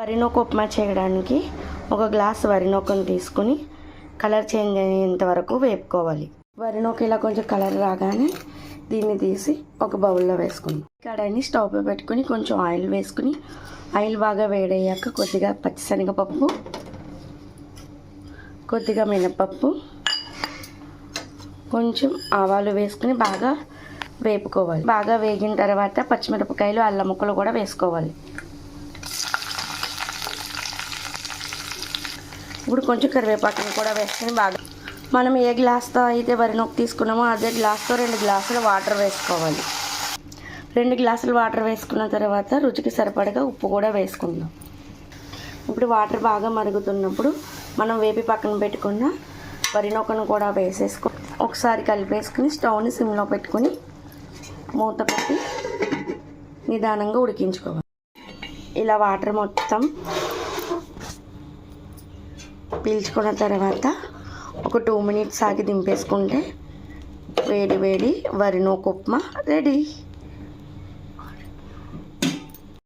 వరినొక ఉప్మా చేయడానికి ఒక గ్లాస్ వరినొకను తీసుకుని కలర్ చేంజ్ అయ్యేంత వరకు వేపుకోవాలి. వరినొక ఇలా కొంచెం కలర్ రాగానే దీన్ని తీసి ఒక బౌల్లో వేసుకుందాం. కడాయిని స్టవ్ పెట్టుకుని కొంచెం ఆయిల్ వేసుకుని ఆయిల్ బాగా వేడయ్యాక కొద్దిగా పచ్చిశనగపప్పు కొద్దిగా మినపప్పు కొంచెం ఆవాలు వేసుకుని బాగా వేపుకోవాలి. బాగా వేగిన తర్వాత పచ్చిమిరపకాయలు అల్లం ముక్కలు కూడా వేసుకోవాలి. ఇప్పుడు కొంచెం కరివేపాకుని కూడా వేసుకుని బాగా మనం ఏ గ్లాస్తో అయితే వరి నొక్కి తీసుకున్నామో అదే గ్లాస్తో రెండు గ్లాసులు వాటర్ వేసుకోవాలి. రెండు గ్లాసులు వాటర్ వేసుకున్న తర్వాత రుచికి సరిపడగా ఉప్పు కూడా వేసుకుందాం. ఇప్పుడు వాటర్ బాగా మరుగుతున్నప్పుడు మనం వేపి పక్కన పెట్టుకున్న వరి నొక్కను కూడా వేసేసుకో ఒకసారి కలిపేసుకుని స్టవ్ని సిమ్లో పెట్టుకొని మూత పెట్టి నిదానంగా ఉడికించుకోవాలి. ఇలా వాటర్ మొత్తం పీల్చుకున్న తర్వాత ఒక టూ మినిట్స్ ఆగి దింపేసుకుంటే వేడి వేడి వరి నూక ఉప్మా రెడీ.